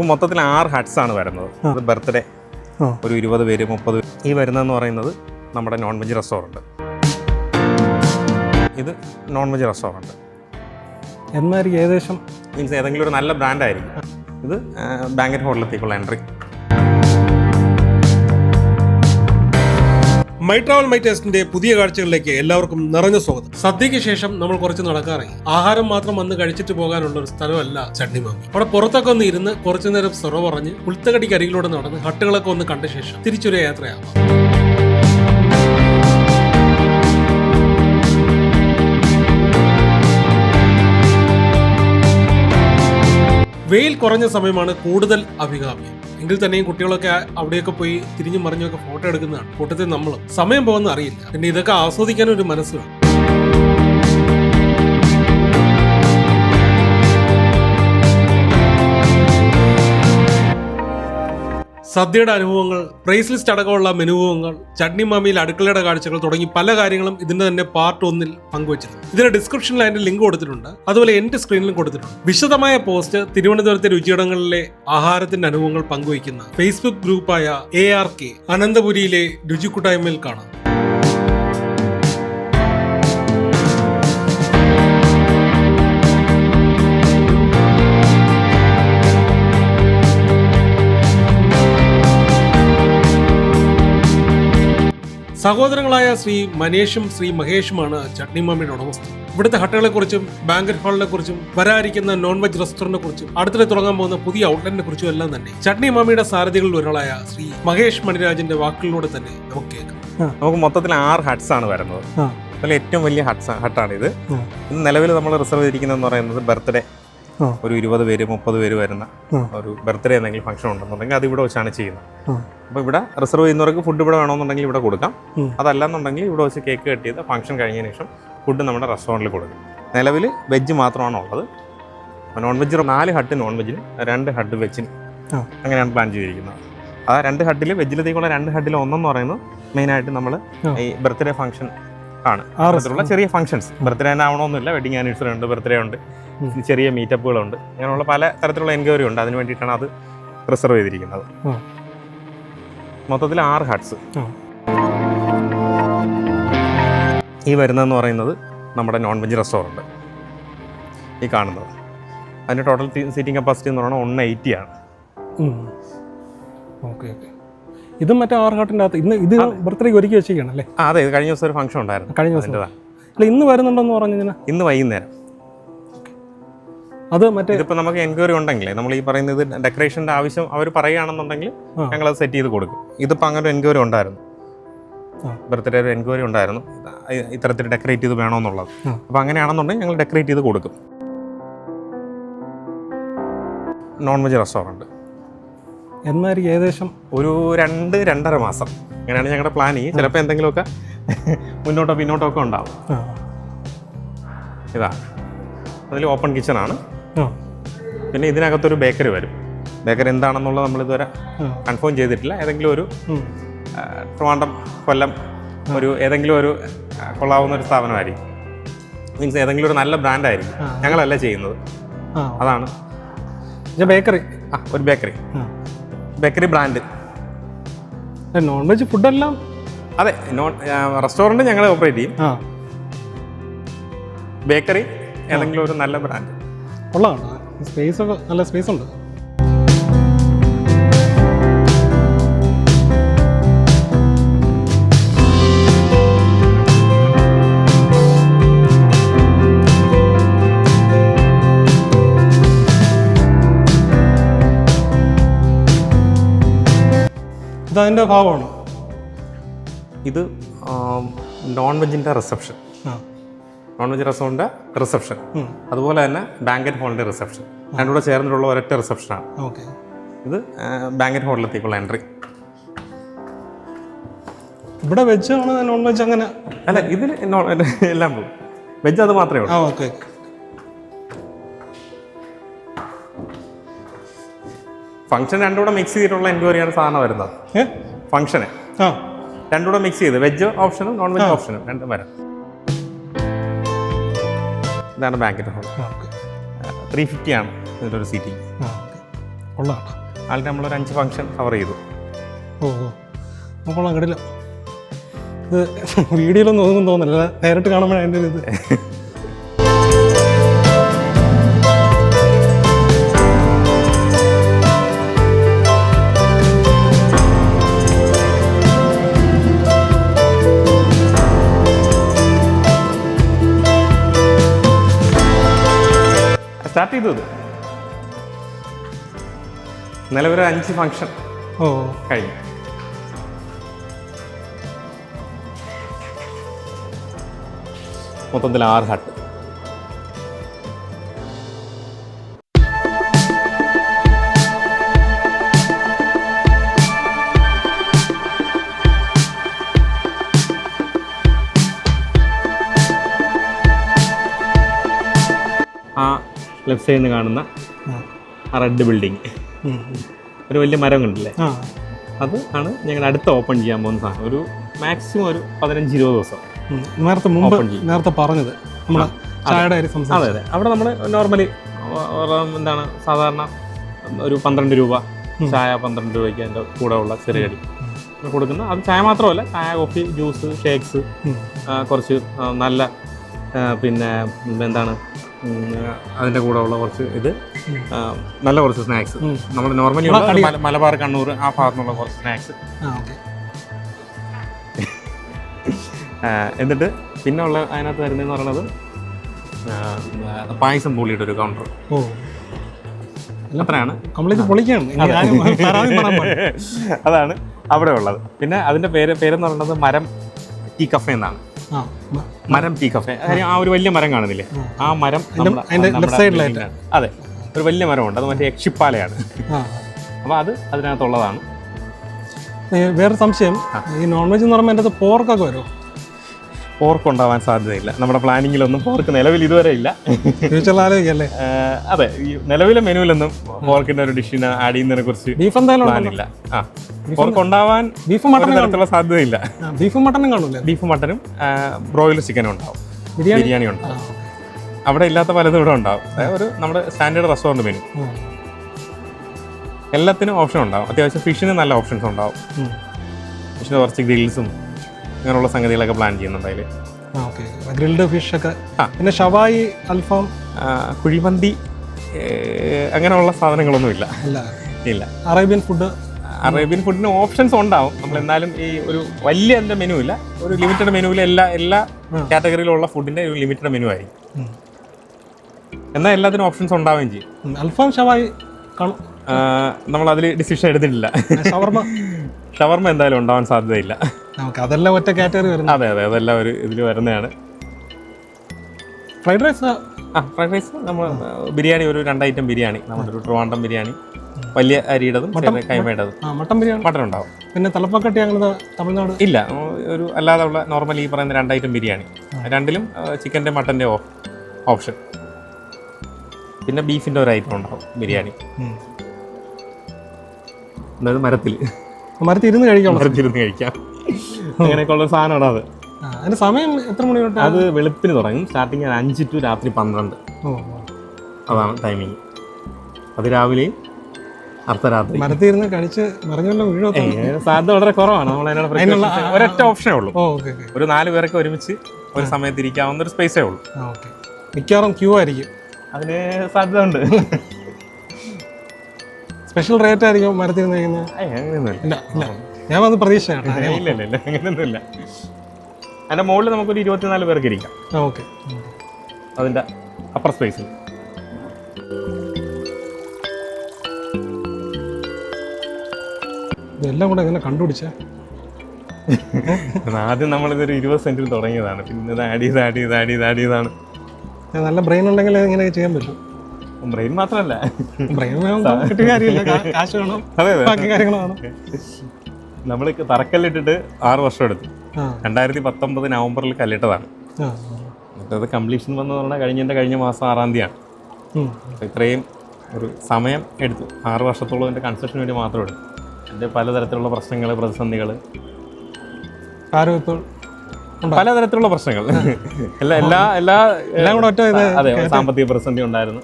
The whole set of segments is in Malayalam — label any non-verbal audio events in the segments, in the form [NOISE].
നമുക്ക് മൊത്തത്തിൽ ആറ് ഹട്ട്സ് ആണ് വരുന്നത്. അത് ബർത്ത്ഡേ. ഒരു ഇരുപത് പേര് മുപ്പത് ഈ വരുന്നതെന്ന് പറയുന്നത് നമ്മുടെ നോൺ വെജ് റെസ്റ്റോറന്റ് ഇത് നോൺ വെജ് റെസ്റ്റോറന്റ് എന്നായിരിക്കും ഏകദേശം? മീൻസ് ഏതെങ്കിലും ഒരു നല്ല ബ്രാൻഡായിരിക്കും ഇത് ബാങ്കറ്റ് ഹോട്ടലിലേക്കുള്ള എൻട്രി മൈ ട്രാവൽ മൈ ടേസ്റ്റിന്റെ പുതിയ കാഴ്ചകളിലേക്ക് എല്ലാവർക്കും നിറഞ്ഞ സ്വാഗതം. സദ്യയ്ക്ക് ശേഷം നമ്മൾ കുറച്ച് നടക്കാറായി. ആഹാരം മാത്രം വന്ന് കഴിച്ചിട്ട് പോകാനുള്ള ഒരു സ്ഥലമല്ല ചണ്ണിമാമി അവിടെ പുറത്തൊക്കെ ഒന്ന് ഇരുന്ന് കുറച്ചു നേരം സെറവ് പറഞ്ഞ് പുൽത്തകടിക്ക് അരികിലൂടെ നടന്ന് ഹട്ടുകളൊക്കെ ഒന്ന് കണ്ട ശേഷം തിരിച്ചൊരു യാത്രയാവാം. വെയിൽ കുറഞ്ഞ സമയമാണ് കൂടുതൽ അഭികാമ്യം. എങ്കിൽ തന്നെയും കുട്ടികളൊക്കെ അവിടെയൊക്കെ പോയി തിരിഞ്ഞു മറിഞ്ഞൊക്കെ ഫോട്ടോ എടുക്കുന്നതാണ്. കൂട്ടത്തിൽ നമ്മൾ സമയം പോകുന്ന അറിയില്ല. പിന്നെ ഇതൊക്കെ ആസ്വദിക്കാൻ ഒരു മനസ്സ് വേണം സദ്യയുടെ അനുഭവങ്ങൾ പ്രൈസ് ലിസ്റ്റ് അടക്കമുള്ള മെനുഭവങ്ങൾ ചട്നി മാമിയിൽ അടുക്കളയുടെ കാഴ്ചകൾ തുടങ്ങി പല കാര്യങ്ങളും ഇതിന്റെ തന്നെ പാർട്ട് ഒന്നിൽ പങ്കുവച്ചിട്ടുണ്ട്. ഇതിന്റെ ഡിസ്ക്രിപ്ഷനിൽ അതിന്റെ ലിങ്ക് കൊടുത്തിട്ടുണ്ട്. അതുപോലെ എന്റെ സ്ക്രീനിലും കൊടുത്തിട്ടുണ്ട്. വിശദമായ പോസ്റ്റ് തിരുവനന്തപുരത്തെ രുചിയിടങ്ങളിലെ ആഹാരത്തിന്റെ അനുഭവങ്ങൾ പങ്കുവയ്ക്കുന്ന ഫേസ്ബുക്ക് ഗ്രൂപ്പായ എ ആർ കെ അനന്തപുരിയിലെ രുചിക്കൂട്ടായ്മയിൽ കാണാം. സഹോദരങ്ങളായ ശ്രീ മനേഷും ശ്രീ മഹേഷുമാണ് ചട്നി മാമിയുടെ ഉടമസ്ഥൻ. ഇവിടുത്തെ ഹട്ടുകളെ കുറിച്ചും ബാങ്കറ്റ് ഹാളിനെ കുറിച്ചും വരാനിരിക്കുന്ന നോൺ വെജ് റെസ്റ്റോറന്റിനെ കുറിച്ചും അടുത്തിടെ തുടങ്ങാൻ പോകുന്ന പുതിയ ഔട്ട്ലെറ്റിനെ കുറിച്ചും എല്ലാം തന്നെ ചട്നി മാമിയുടെ സാരഥികളിൽ ഒരാളായ ശ്രീ മഹേഷ് മണിരാജന്റെ വാക്കുകളിലൂടെ തന്നെ നമുക്ക് കേൾക്കാം. നമുക്ക് മൊത്തത്തിൽ ആറ് ഹട്ട്സ് ആണ് വരുന്നത്. അതിൽ ഏറ്റവും വലിയ ഹട്ട്സ് ഹട്ടാണ് ഇത് നിലവിൽ നമ്മൾ റിസർവ് ചെയ്തിരിക്കുന്നതെന്ന് പറയുന്നത് ബർത്ത്ഡേ. ഒരു ഇരുപത് പേര് മുപ്പത് പേര് വരുന്ന ഒരു ബർത്ത്ഡേ എന്തെങ്കിലും ഫംഗ്ഷൻ ഉണ്ടെന്നുണ്ടെങ്കിൽ അത് ഇവിടെ വെച്ചാണ് ചെയ്യുന്നത്. അപ്പോൾ ഇവിടെ റിസർവ് ചെയ്യുന്നവർക്ക് ഫുഡ് ഇവിടെ വേണമെന്നുണ്ടെങ്കിൽ ഇവിടെ കൊടുക്കാം. അതല്ലെന്നുണ്ടെങ്കിൽ ഇവിടെ വെച്ച് കേക്ക് കട്ട് ചെയ്ത് ഫംഗ്ഷൻ കഴിഞ്ഞതിന് ശേഷം ഫുഡ് നമ്മുടെ റെസ്റ്റോറന്റിൽ കൊടുക്കും. നിലവിൽ വെജ് മാത്രമാണ് ഉള്ളത്. നോൺ വെജ് നാല് ഹട്ട് നോൺ വെജിന് രണ്ട് ഹട്ട് വെജിന് അങ്ങനെയാണ് പ്ലാൻ ചെയ്തിരിക്കുന്നത്. ആ രണ്ട് ഹട്ടിൽ വെജിലത്തേക്കുള്ള രണ്ട് ഹട്ടിൽ ഒന്നെന്ന് പറയുന്നത് മെയിനായിട്ട് നമ്മൾ ഈ ബർത്ത്ഡേ ഫംഗ്ഷൻ ആണ്. അത്തരത്തിലുള്ള ചെറിയ ഫംഗ്ഷൻസ് ബർത്ത്ഡേ തന്നെ ആവണമെന്നില്ല വെഡിങ് ആനിവേഴ്സറി ഉണ്ട് ബർത്ത്ഡേ ഉണ്ട്. ചെറിയ മീറ്റപ്പുകളുണ്ട് അങ്ങനെയുള്ള പല തരത്തിലുള്ള എൻക്വയറി ഉണ്ട്. അതിന് വേണ്ടിയിട്ടാണ് അത് റിസർവ് ചെയ്തിരിക്കുന്നത്. മൊത്തത്തിൽ ആറ് ഹാർട്സ്. ഈ വരുന്നതെന്ന് പറയുന്നത് നമ്മുടെ നോൺ വെജ് റെസ്റ്റോറന്റ് ഈ കാണുന്നത്. അതിന്റെ ടോട്ടൽ സീറ്റിംഗ് കപ്പാസിറ്റി എന്ന് പറയുന്നത് വൺ എയ്റ്റി ആണ്. Okay okay. ഇതും മറ്റേ ആർഹാട്ടിന്റെ ഹാട്ടിന്റെ അകത്ത് ഇന്ന് ഇത് ബർത്ത്ഡേക്ക് ഒരുക്കി വെച്ചിരിക്കണം അല്ലേ? അതെ കഴിഞ്ഞ ദിവസം ഒരു ഫംഗ്ഷൻ ഉണ്ടായിരുന്നു. കഴിഞ്ഞ ദിവസം. അല്ല ഇന്ന് വരുന്നുണ്ടെന്ന് പറഞ്ഞതിന് ഇന്ന് വൈകുന്നേരം. അത് മറ്റേ ഇതിപ്പോൾ നമുക്ക് എൻക്വയറി ഉണ്ടെങ്കിലേ നമ്മൾ ഈ പറയുന്നത് ഡെക്കറേഷന്റെ ആവശ്യം അവർ പറയുകയാണെന്നുണ്ടെങ്കിൽ ഞങ്ങൾ അത് സെറ്റ് ചെയ്ത് കൊടുക്കും. ഇതിപ്പോൾ അങ്ങനെ ഒരു എൻക്വയറി ഉണ്ടായിരുന്നു. ബർത്ത്ഡേ ഒരു എൻക്വയറി ഉണ്ടായിരുന്നു. ഇത്തരത്തിൽ ഡെക്കറേറ്റ് ചെയ്ത് വേണമെന്നുള്ളത്. അപ്പോൾ അങ്ങനെയാണെന്നുണ്ടെങ്കിൽ ഞങ്ങൾ ഡെക്കറേറ്റ് ചെയ്ത് കൊടുക്കും. നോൺ വെജ് റെസ്റ്റോറന്റ് എന്നായിരിക്കും ഏകദേശം ഒരു രണ്ട് രണ്ടര മാസം. അങ്ങനെയാണ് ഞങ്ങളുടെ പ്ലാൻ ചെയ്യും ചിലപ്പോൾ എന്തെങ്കിലുമൊക്കെ മുന്നോട്ടോ പിന്നോട്ടോ ഒക്കെ ഉണ്ടാവും. ഇതാ. അതിൽ ഓപ്പൺ കിച്ചണാണ് പിന്നെ ഇതിനകത്തൊരു ബേക്കറി വരും. ബേക്കറി എന്താണെന്നുള്ളത് നമ്മൾ ഇതുവരെ കൺഫേം ചെയ്തിട്ടില്ല. ഏതെങ്കിലും ഒരു ട്രിവാണ്ടം കൊല്ലം ഒരു ഏതെങ്കിലും ഒരു കൊള്ളാവുന്ന ഒരു സ്ഥാപനമായിരിക്കും. മീൻസ് ഏതെങ്കിലും ഒരു നല്ല ബ്രാൻഡായിരിക്കും. ഞങ്ങളല്ല ചെയ്യുന്നത്. അതാണ്. ബേക്കറി ആ ഒരു bakery bakery brand. Non veg ഫുഡെല്ലാം അതെ നോൺ റെസ്റ്റോറന്റ് ഞങ്ങൾ ഓപ്പറേറ്റ് ചെയ്യും. ആ. ബേക്കറി ഏതെങ്കിലും ഒരു നല്ല ബ്രാൻഡ്. ഉള്ളതാണ് സ്പേസ് ഒക്കെ നല്ല സ്പേസ് ഉണ്ട്. ഇതതിന്റെ ഭാഗമാണ്. ഇത് non വെജിന്റെ reception non veg restaurant reception അതുപോലെ തന്നെ ബാങ്കറ്റ് ഹോളിന്റെ റിസപ്ഷൻ രണ്ടും കൂടെ ചേർന്നിട്ടുള്ള ഒരൊറ്റ റിസപ്ഷനാണ് ഓക്കെ. ഇത് ബാങ്കറ്റ് ഹോളിലെത്തേക്കുള്ള എൻട്രി ഇവിടെ വെജ് ആണ്? നോൺ വെജ് അങ്ങനെ? അല്ല ഇതിൽ എല്ലാം പോകും വെജ് അത് മാത്രമേ ഉള്ളൂ. ഓക്കെ. ഫംഗ്ഷൻ രണ്ടുകൂടെ മിക്സ് ചെയ്തിട്ടുള്ള എൻക്വയറിയാണ് സാധാരണ വരുന്നത്. ഫംഗ്ഷന് ആ. രണ്ടുകൂടെ മിക്സ് ചെയ്ത്. വെജ് ഓപ്ഷനും നോൺ വെജ് ഓപ്ഷനും രണ്ടും വരാം. ഇതാണ് ബാങ്കറ്റ് ഹോൾ ത്രീ ഫിഫ്റ്റി ആണ് ഇതിന്റെ ഒരു സീറ്റിംഗ് അതിൽ കൊള്ളാം. ആളുടെ നമ്മളൊരു അഞ്ച് ഫംഗ്ഷൻ കവർ ചെയ്തു. ഓ ഓ. കൊള്ളാം. കണ്ടില്ല. ഇത് [LAUGHS] വീഡിയോയിലൊന്നും ഒന്നും തോന്നില്ല നേരിട്ട് കാണുമ്പോഴാണ് അതിന്റെ ഒരു ഇത്. [LAUGHS] സ്റ്റാർട്ട് ഇന്നലെ ഒരു അഞ്ച് ഫംഗ്ഷൻ ഓ. കഴിഞ്ഞു. മൊത്തത്തിൽ ആറ് ഹട്ട് ലെഫ്റ്റ് സൈഡിൽ നിന്ന് കാണുന്ന ആ. Red building. ഒരു വലിയ മരം കണ്ടില്ലേ? അത് ആണ് ഞങ്ങൾ അടുത്ത ഓപ്പൺ ചെയ്യാൻ പോകുന്ന സാധനം. ഒരു മാക്സിമം ഒരു പതിനഞ്ച് ഇരുപത് ദിവസം. നേരത്തെ മുമ്പ് നേരത്തെ പറഞ്ഞത്. നമ്മളെ ചായയുടെ കാര്യം അതെ അതെ. അവിടെ നമ്മൾ നോർമലി എന്താണ് സാധാരണ ഒരു പന്ത്രണ്ട് രൂപ ചായ പന്ത്രണ്ട് രൂപയ്ക്ക് അതിന്റെ കൂടെ ഉള്ള ചെറിയ കടി. കൊടുക്കുന്ന അത് ചായ മാത്രമല്ല ചായ കോഫി ജ്യൂസ് ഷേക്സ്. കുറച്ച് നല്ല പിന്നെ എന്താണ് അതിന്റെ കൂടെ ഉള്ള കുറച്ച് ഇത്. നല്ല കുറച്ച് സ്നാക്സ് നമ്മൾ നോർമലി മലബാർ കണ്ണൂർ ആ ഭാഗത്തുനിന്നുള്ള കുറച്ച് സ്നാക്സ് എന്നിട്ട് പിന്നെ ഉള്ള അതിനകത്ത് വരുന്നതെന്ന് പറയുന്നത് പായസം പൊളിയുടെ ഒരു കൗണ്ടർ ഓ. അത്രയാണ്. കംപ്ലീറ്റ് പൊളിക്കാണ് [LAUGHS] അതാണ് അവിടെ ഉള്ളത്. പിന്നെ അതിന്റെ പേര് പേരെന്ന് പറയുന്നത് മരം ടീ കഫേ എന്നാണ്. മരം ടീ കഫേ. ആ. ഒരു വലിയ മരം കാണുന്നില്ലേ? ആ. മരം നമ്മുടെ- അതിന്റെ നമ്മുടെ left side ലായിട്ട്. building ആണ്. അതെ. ഒരു വലിയ മരമുണ്ട്. അത് മറ്റേ യക്ഷിപ്പാലയാണ്. അപ്പോൾ അത് അതിനകത്തുള്ളതാണ്. വേറെ സംശയം. ഈ നോൺ വെജ് എന്ന് പറയുമ്പോൾ എന്റെ പോർക്കൊക്കെ വരുമോ? പോർക്ക് ഉണ്ടാവാൻ സാധ്യതയില്ല. നമ്മുടെ പ്ലാനിങ്ങിലൊന്നും പോർക്ക് നിലവിൽ ഇതുവരെ ഇല്ല. ആ, അതെ ഈ നിലവിലെ മെനുവിലൊന്നും പോർക്കിന്റെ ഒരു ഡിഷിന് ആഡ് ചെയ്യുന്നതിനെ കുറിച്ച് ബീഫ് എന്തായാലും പ്ലാൻ ഇല്ല ആ പോർക്ക് ഉണ്ടാവാൻ ബീഫ് മട്ടൻ തരത്തിലുള്ള സാധ്യതയില്ല. ബീഫും മട്ടനും കാണില്ല ബീഫ് മട്ടനും ബ്രോയിലർ ചിക്കനും ഉണ്ടാവും. ബിരിയാണി ഉണ്ടാവും. അവിടെ ഇല്ലാത്ത പലതും ഇവിടെ ഉണ്ടാവും. ഒരു നമ്മുടെ സ്റ്റാൻഡേർഡ് റെസ്റ്റോറന്റ് മെനു എല്ലാത്തിനും ഓപ്ഷൻ ഉണ്ടാവും. അത്യാവശ്യം ഫിഷിന് നല്ല ഓപ്ഷൻസ് ഉണ്ടാവും. ഫിഷിന് കുറച്ച് ഗ്രിൽസും അങ്ങനെയുള്ള സംഗതികളൊക്കെ പ്ലാൻ ചെയ്യുന്നുണ്ട് അതിൽ ഓക്കെ ഗ്രിൽഡ് ഫിഷ് ഒക്കെ. പിന്നെ ഷവായി അൽഫാം. കുഴിമന്തി അങ്ങനെയുള്ള സാധനങ്ങളൊന്നുമില്ല ഇല്ല. ഇല്ല. അറേബ്യൻ ഫുഡ് അറേബ്യൻ ഫുഡിന് ഓപ്ഷൻസ് ഉണ്ടാവും. നമ്മൾ എന്നാലും ഈ ഒരു വലിയ എന്റെ മെനു ഇല്ല. ഒരു ലിമിറ്റഡ് മെനുവിൽ എല്ലാ എല്ലാ കാറ്റഗറിയിലുള്ള ഫുഡിന്റെ ഒരു ലിമിറ്റഡ് മെനു ആയിരിക്കും. എന്നാൽ എല്ലാത്തിനും ഓപ്ഷൻസ് ഉണ്ടാവുകയും ചെയ്യും. അൽഫാം ഷവായി നമ്മൾ അതിൽ ഡിസിഷൻ എടുത്തിട്ടില്ല. ഷവർമ. ഷവർമ എന്തായാലും ഉണ്ടാവാൻ സാധ്യതയില്ല. നമുക്ക് അതെല്ലാം ഒറ്റ കാറ്റഗറി വരുന്നത്. അതെ അതെ അതെല്ലാം ഒരു ഇതിൽ വരുന്നതാണ്. ഫ്രൈഡ് റൈസ് ആ? ഫ്രൈഡ് റൈസ് നമ്മൾ ബിരിയാണി ഒരു രണ്ട് ഐറ്റം ബിരിയാണി. നമ്മുടെ ഒരു ട്രിവാണ്ടം ബിരിയാണി വലിയ അരിയുടേതും ചെറിയ കൈമയുടേതും. മട്ടൻ ബിരിയാണി. മട്ടൻ ഉണ്ടാവും. പിന്നെ തലപ്പക്കട്ടി ഞങ്ങൾ തമിഴ്നാട്? ഇല്ല ഒരു അല്ലാതെ ഉള്ള നോർമലി ഈ പറയുന്ന രണ്ട് ഐറ്റം ബിരിയാണി. രണ്ടിലും ചിക്കന്റെ മട്ടന്റെ ഓപ്ഷൻ പിന്നെ ബീഫിന്റെ ഒരു ഐറ്റം ഉണ്ടാവും ബിരിയാണി. അതായത് മരത്തിൽ മരത്തിൽ കഴിക്കാം മരത്തിരുന്ന് കഴിക്കാം. അങ്ങനെയൊക്കെ ഉള്ള സാധനമാണ് അത്. അതിന്റെ സമയം എത്ര മണി തൊട്ട് അത് വെളുപ്പിന് തുടങ്ങും. സ്റ്റാർട്ടിങ് അഞ്ച് ടു രാത്രി പന്ത്രണ്ട്. അതാണ് ടൈമിങ് അത് രാവിലെ അർദ്ധരാത്രി. മരത്തിരുന്ന് കഴിച്ച് മറിഞ്ഞല്ലോ വീഴോ ഏയ്, സാധ്യത വളരെ കുറവാണ്. നമ്മൾ അതിനുള്ള ഒരൊറ്റ ഓപ്ഷനേ ഉള്ളൂ. ഒരു നാല് പേരൊക്കെ ഒരുമിച്ച് ഒരു സമയത്ത് ഇരിക്കാവുന്ന ഒരു സ്പേസേ ഉള്ളൂ. മിക്കവാറും ക്യൂ ആയിരിക്കും. അതിന് സാധ്യത ഉണ്ട്. സ്പെഷ്യൽ റേറ്റ് ആയിരിക്കും മരത്തിൽ ഞാൻ വന്ന് പ്രതീക്ഷ ഇല്ല ഇല്ല അങ്ങനെയൊന്നുമില്ല അതിന്റെ മുകളിൽ നമുക്കൊരു ഇരുപത്തിനാല് പേർക്ക് ഇരിക്കാം. ഓക്കെ. അതിന്റെ അപ്പർ സ്പേസിൽ ഇതെല്ലാം കൂടെ എങ്ങനെ കണ്ടുപിടിച്ചേ? ആദ്യം നമ്മളിതൊരു ഇരുപത് സെന്റിൽ തുടങ്ങിയതാണ്. പിന്നെ ഇത് ആഡ് ചെയ്ത് ആഡ് ചെയ്ത് ആഡ് ചെയ്ത് ആഡ് ചെയ്താണ്. നല്ല ബ്രെയിൻ ഉണ്ടെങ്കിൽ ഇങ്ങനെ ചെയ്യാൻ പറ്റും. ബ്രെയിൻ മാത്രമല്ല ബ്രെയിൻ കിട്ടിയ കാര്യമില്ല. കാ- കാശ് വേണം. അതെ അതെ. ബാക്കി കാര്യങ്ങൾ വേണം നമ്മൾ തറക്കല്ലിട്ടിട്ട് ആറ് വർഷം എടുത്തു. രണ്ടായിരത്തി പത്തൊമ്പത് നവംബറിൽ കല്ലിട്ടതാണ്. അത് കംപ്ലീഷൻ വന്നു പറഞ്ഞാൽ കഴിഞ്ഞതിന്റെ കഴിഞ്ഞ മാസം ആറാം തീയതിയാണ്. ഇത്രയും ഒരു സമയം എടുത്തു. ആറ് വർഷത്തോളം എന്റെ കൺസ്ട്രക്ഷന് വേണ്ടി മാത്രം എടുത്തു. എന്റെ പലതരത്തിലുള്ള പ്രശ്നങ്ങൾ പ്രതിസന്ധികൾ ആരും ഇപ്പോൾ? പലതരത്തിലുള്ള പ്രശ്നങ്ങൾ. എല്ലാ എല്ലാ എല്ലാ എല്ലാം കൂടെ ഒറ്റ അതെ സാമ്പത്തിക പ്രതിസന്ധി ഉണ്ടായിരുന്നു.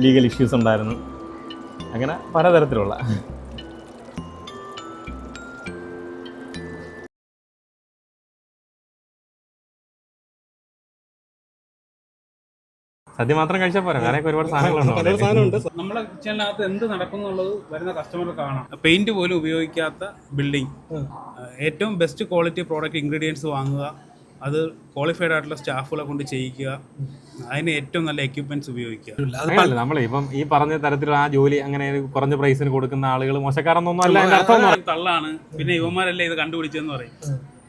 ലീഗൽ ഇഷ്യൂസ് ഉണ്ടായിരുന്നു. അങ്ങനെ പലതരത്തിലുള്ള. സദ്യ മാത്രം കഴിച്ചാൽ പോരാ? വേറെ ഒരുപാട് സാധനങ്ങളുണ്ട് പല സാധനമുണ്ട്. നമ്മളെ കിച്ചണിനകത്ത് എന്ത് നടക്കുന്നുള്ളത് വരുന്ന കസ്റ്റമർ കാണാം. പെയിന്റ് പോലും ഉപയോഗിക്കാത്ത ബിൽഡിംഗ് ഏറ്റവും ബെസ്റ്റ് ക്വാളിറ്റി പ്രോഡക്റ്റ് ഇൻഗ്രീഡിയൻസ് വാങ്ങുക അത് ക്വാളിഫൈഡ് ആയിട്ടുള്ള സ്റ്റാഫുകളെ കൊണ്ട് ചെയ്യിക്കുക അതിന് ഏറ്റവും നല്ല എക്യുപ്മെന്റ്സ് ഉപയോഗിക്കുക. നമ്മൾ നമ്മളെ ഇപ്പം ഈ പറഞ്ഞ തരത്തിലുള്ള ആ ജോലി അങ്ങനെ കുറഞ്ഞ പ്രൈസിന് കൊടുക്കുന്ന ആളുകൾ മോശക്കാരൊന്നും അല്ല അർത്ഥം തള്ളാണ്. പിന്നെ ഇവന്മാരല്ലേ ഇത് കണ്ടുപിടിച്ചെന്ന് പറയും.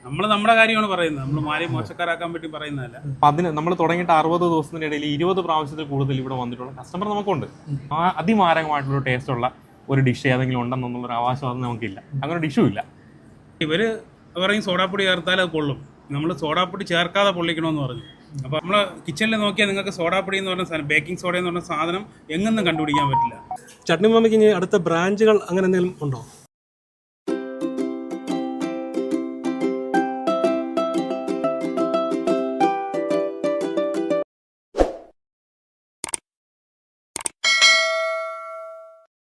നമ്മൾ നമ്മുടെ കാര്യമാണ് പറയുന്നത്. നമ്മൾ മാറി മോശക്കാരാക്കാൻ പറ്റി പറയുന്നതല്ല. അപ്പൊ അതിന് നമ്മൾ തുടങ്ങിയിട്ട് അറുപത് ദിവസത്തിനിടയിൽ ഇരുപത് പ്രാവശ്യത്തിൽ കൂടുതൽ ഇവിടെ വന്നിട്ടുള്ള കസ്റ്റമർ നമുക്കുണ്ട്. ആ അതിമാരകമായിട്ടുള്ള ടേസ്റ്റ് ഉള്ള ഒരു ഡിഷ് ഏതെങ്കിലും ഉണ്ടെന്നുള്ള ഒരു ആവാസവാദം നമുക്കില്ല. അങ്ങനെ ഡിഷും ഇല്ല. ഇവർ പറയും സോഡാപ്പൊടി ചേർത്താൽ അത് പൊള്ളും നമ്മൾ സോഡാപ്പൊടി ചേർക്കാതെ പൊള്ളിക്കണമെന്ന് പറഞ്ഞു. അപ്പോൾ നമ്മൾ കിച്ചണിൽ നോക്കിയാൽ നിങ്ങൾക്ക് സോഡാപ്പൊടി എന്ന് പറഞ്ഞ സാധനം ബേക്കിംഗ് സോഡ എന്ന് പറഞ്ഞ സാധനം എങ്ങൊന്നും കണ്ടുപിടിക്കാൻ പറ്റില്ല. ചട്നി മമ്മിക്ക് ഇനി അടുത്ത ബ്രാഞ്ചുകൾ അങ്ങനെ എന്തെങ്കിലും ഉണ്ടോ?